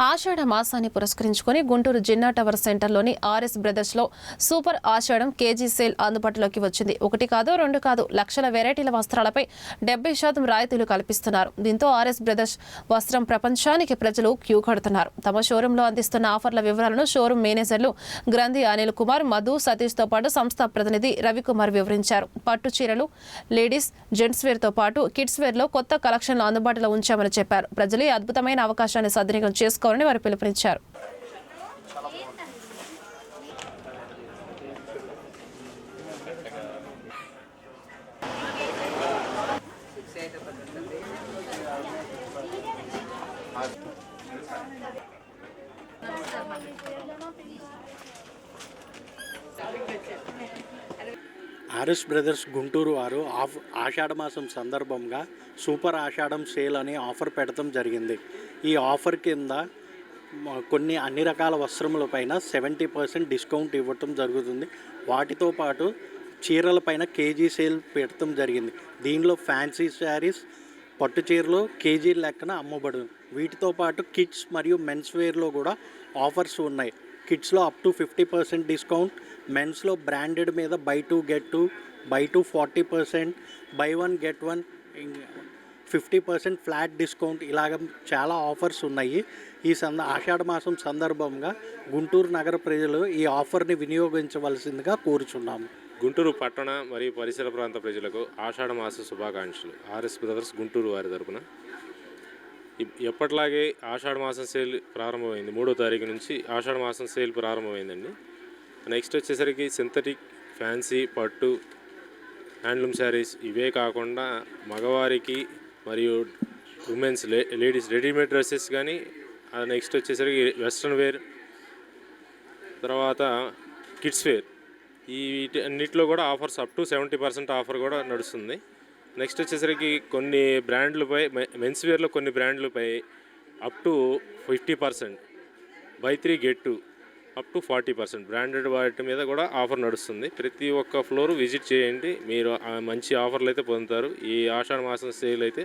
ఆషాఢ మాసాన్ని పురస్కరించుకొని గుంటూరు జిన్నా టవర్ సెంటర్లోని ఆర్ఎస్ బ్రదర్స్లో సూపర్ ఆషాఢం కేజీ సేల్ అందుబాటులోకి వచ్చింది. ఒకటి కాదు రెండు కాదు లక్షల వెరైటీల వస్త్రాలపై డెబ్బై శాతం రాయితీలు కల్పిస్తున్నారు. దీంతో ఆర్ఎస్ బ్రదర్స్ వస్త్రం ప్రపంచానికి ప్రజలు క్యూ కడుతున్నారు. తమ షోరూంలో అందిస్తున్న ఆఫర్ల వివరాలను షోరూం మేనేజర్లు గ్రంథి అనిల్ కుమార్ మధు సతీష్తో పాటు సంస్థ ప్రతినిధి రవికుమార్ వివరించారు. పట్టు చీరలు లేడీస్ జెంట్స్ వేర్తో పాటు కిడ్స్ వేర్లో కొత్త కలెక్షన్లు అందుబాటులో ఉంచామని చెప్పారు. ప్రజలు ఈ అద్భుతమైన అవకాశాన్ని సద్వినియోగం తీసుకోవాలని వారు పిలుపునిచ్చారు Thank you. RS brothers Guntur వారు ఆఫ్ ఆషాఢ మాసం సందర్భంగా సూపర్ ఆషాఢం సేల్ అనే ఆఫర్ పెట్టడం జరిగింది. ఈ ఆఫర్ కింద కొన్ని అన్ని రకాల వస్త్రములపైన సెవెంటీ పర్సెంట్ డిస్కౌంట్ ఇవ్వటం జరుగుతుంది. వాటితో పాటు చీరలపైన కేజీ సేల్ పెట్టడం జరిగింది. దీనిలో ఫ్యాన్సీ శారీస్ పట్టు చీరలు కేజీ లెక్కన అమ్మబడు వీటితో పాటు కిడ్స్ మరియు మెన్స్ వేర్లో కూడా ఆఫర్స్ ఉన్నాయి. కిడ్స్లో up to fifty percent discount మెన్స్లో branded మీద buy two get two buy two forty percent buy one get one fifty percent flat discount ఇలాగ చాలా ఆఫర్స్ ఉన్నాయి. ఈ సంద ఆషాఢ మాసం సందర్భంగా గుంటూరు నగర ప్రజలు ఈ ఆఫర్ని వినియోగించవలసిందిగా కోరుచున్నాము. గుంటూరు పట్టణ మరియు పరిసర ప్రాంత ప్రజలకు ఆషాఢ మాస శుభాకాంక్షలు. ఆర్ఎస్ బ్రదర్స్ గుంటూరు వారి తరపున. ఇప్- ఎప్పటిలాగే ఆషాఢ మాసం సేల్ ప్రారంభమైంది. మూడో తారీఖు నుంచి ఆషాఢ మాసం సేల్ ప్రారంభమైందండి. నెక్స్ట్ వచ్చేసరికి సింథటిక్ ఫ్యాన్సీ పట్టు హ్యాండ్లూమ్ శారీస్ ఇవే కాకుండా మగవారికి మరియు ఉమెన్స్ లే లేడీస్ రెడీమేడ్ డ్రెస్సెస్ కానీ నెక్స్ట్ వచ్చేసరికి వెస్ట్రన్ వేర్ తర్వాత కిడ్స్ వేర్. ఈ వీటి అన్నిట్లో కూడా offers up to seventy percent offer కూడా నడుస్తుంది. నెక్స్ట్ వచ్చేసరికి కొన్ని బ్రాండ్లపై మెన్స్ వేర్లో కొన్ని బ్రాండ్లపై up to fifty percent. Buy three get two. Up to forty percent. Branded వాటి మీద కూడా ఆఫర్ నడుస్తుంది. ప్రతి ఒక్క ఫ్లోర్ విజిట్ చేయండి. మీరు మంచి ఆఫర్లు అయితే పొందుతారు. ఈ ఆషాఢ మాసం సేల్ అయితే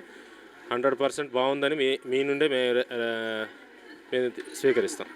హండ్రెడ్ పర్సెంట్ బాగుందని మీ మీ నుండే మేము మేము స్వీకరిస్తాం.